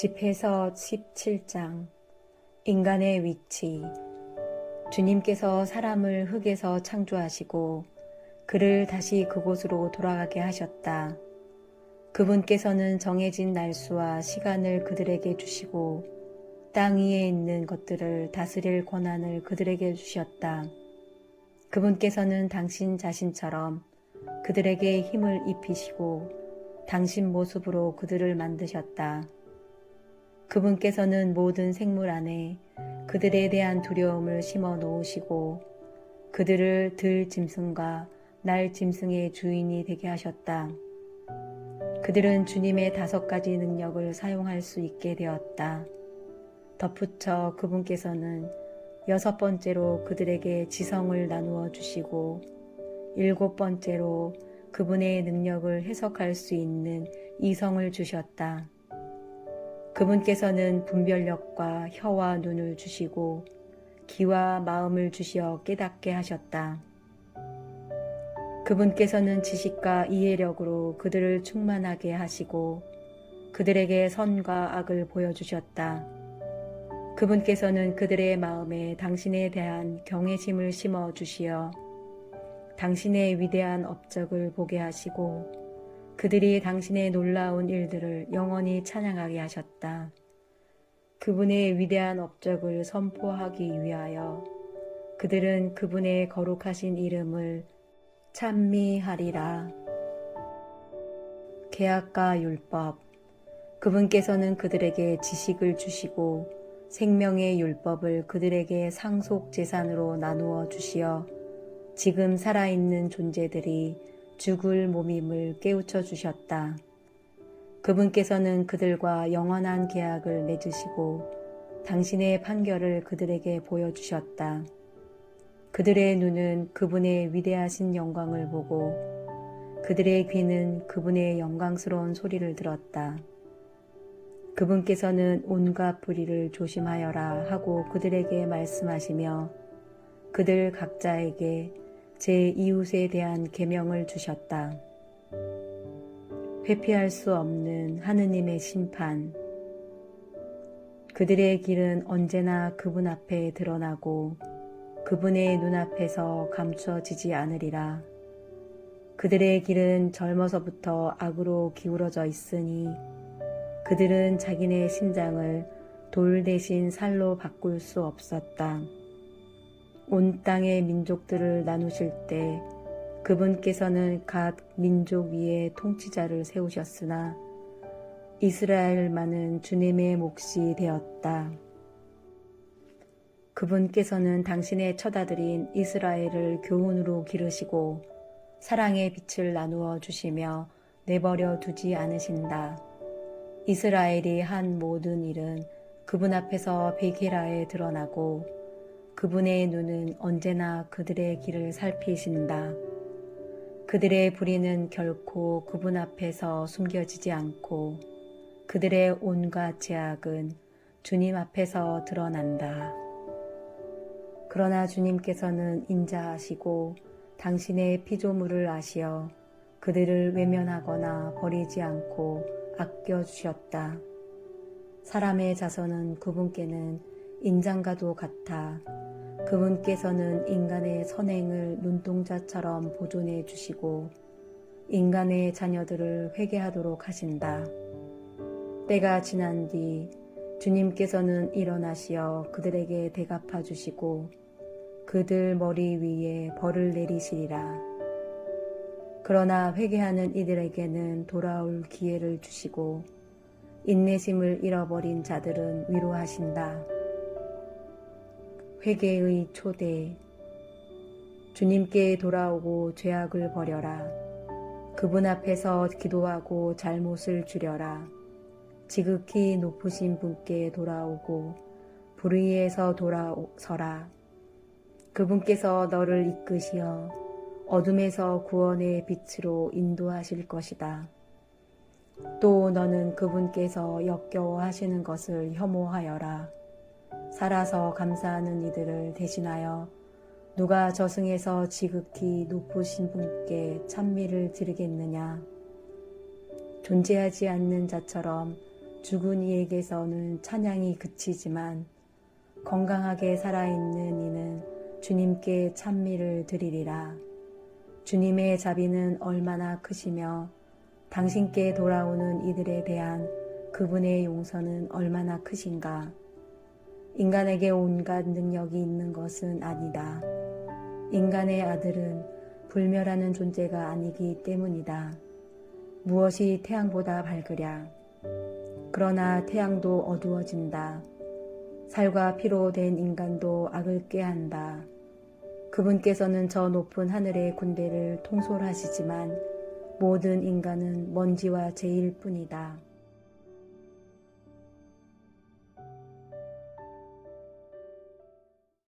집회서 17장 인간의 위치 주님께서 사람을 흙에서 창조하시고 그를 다시 그곳으로 돌아가게 하셨다. 그분께서는 정해진 날수와 시간을 그들에게 주시고 땅 위에 있는 것들을 다스릴 권한을 그들에게 주셨다. 그분께서는 당신 자신처럼 그들에게 힘을 입히시고 당신 모습으로 그들을 만드셨다. 그분께서는 모든 생물 안에 그들에 대한 두려움을 심어 놓으시고 그들을 들 짐승과 날 짐승의 주인이 되게 하셨다. 그들은 주님의 다섯 가지 능력을 사용할 수 있게 되었다. 덧붙여 그분께서는 여섯 번째로 그들에게 지성을 나누어 주시고 일곱 번째로 그분의 능력을 해석할 수 있는 이성을 주셨다. 그분께서는 분별력과 혀와 눈을 주시고 귀와 마음을 주시어 깨닫게 하셨다. 그분께서는 지식과 이해력으로 그들을 충만하게 하시고 그들에게 선과 악을 보여주셨다. 그분께서는 그들의 마음에 당신에 대한 경외심을 심어 주시어 당신의 위대한 업적을 보게 하시고 그들이 당신의 놀라운 일들을 영원히 찬양하게 하셨다. 그분의 위대한 업적을 선포하기 위하여 그들은 그분의 거룩하신 이름을 찬미하리라. 계약과 율법. 그분께서는 그들에게 지식을 주시고 생명의 율법을 그들에게 상속 재산으로 나누어 주시어 지금 살아있는 존재들이 죽을 몸임을 깨우쳐 주셨다. 그분께서는 그들과 영원한 계약을 맺으시고 당신의 판결을 그들에게 보여주셨다. 그들의 눈은 그분의 위대하신 영광을 보고 그들의 귀는 그분의 영광스러운 소리를 들었다. 그분께서는 온갖 불의를 조심하여라 하고 그들에게 말씀하시며 그들 각자에게 제 이웃에 대한 계명을 주셨다. 회피할 수 없는 하느님의 심판. 그들의 길은 언제나 그분 앞에 드러나고 그분의 눈앞에서 감추어지지 않으리라. 그들의 길은 젊어서부터 악으로 기울어져 있으니 그들은 자기네 신장을 돌 대신 살로 바꿀 수 없었다. 온 땅의 민족들을 나누실 때 그분께서는 각 민족 위에 통치자를 세우셨으나 이스라엘만은 주님의 몫이 되었다. 그분께서는 당신의 처다들인 이스라엘을 교훈으로 기르시고 사랑의 빛을 나누어 주시며 내버려 두지 않으신다. 이스라엘이 한 모든 일은 그분 앞에서 베게라에 드러나고 그분의 눈은 언제나 그들의 길을 살피신다. 그들의 불의는 결코 그분 앞에서 숨겨지지 않고 그들의 온갖 제약은 주님 앞에서 드러난다. 그러나 주님께서는 인자하시고 당신의 피조물을 아시어 그들을 외면하거나 버리지 않고 아껴주셨다. 사람의 자손은 그분께는 인장과도 같아 그분께서는 인간의 선행을 눈동자처럼 보존해 주시고 인간의 자녀들을 회개하도록 하신다. 때가 지난 뒤 주님께서는 일어나시어 그들에게 대갚아 주시고 그들 머리 위에 벌을 내리시리라. 그러나 회개하는 이들에게는 돌아올 기회를 주시고 인내심을 잃어버린 자들은 위로하신다. 회개의 초대 주님께 돌아오고 죄악을 버려라. 그분 앞에서 기도하고 잘못을 줄여라. 지극히 높으신 분께 돌아오고 불의에서 돌아서라. 그분께서 너를 이끄시어 어둠에서 구원의 빛으로 인도하실 것이다. 또 너는 그분께서 역겨워 하시는 것을 혐오하여라. 살아서 감사하는 이들을 대신하여 누가 저승에서 지극히 높으신 분께 찬미를 드리겠느냐. 존재하지 않는 자처럼 죽은 이에게서는 찬양이 그치지만 건강하게 살아있는 이는 주님께 찬미를 드리리라. 주님의 자비는 얼마나 크시며 당신께 돌아오는 이들에 대한 그분의 용서는 얼마나 크신가. 인간에게 온갖 능력이 있는 것은 아니다. 인간의 아들은 불멸하는 존재가 아니기 때문이다. 무엇이 태양보다 밝으랴. 그러나 태양도 어두워진다. 살과 피로 된 인간도 악을 꾀한다. 그분께서는 저 높은 하늘의 군대를 통솔하시지만 모든 인간은 먼지와 재일 뿐이다.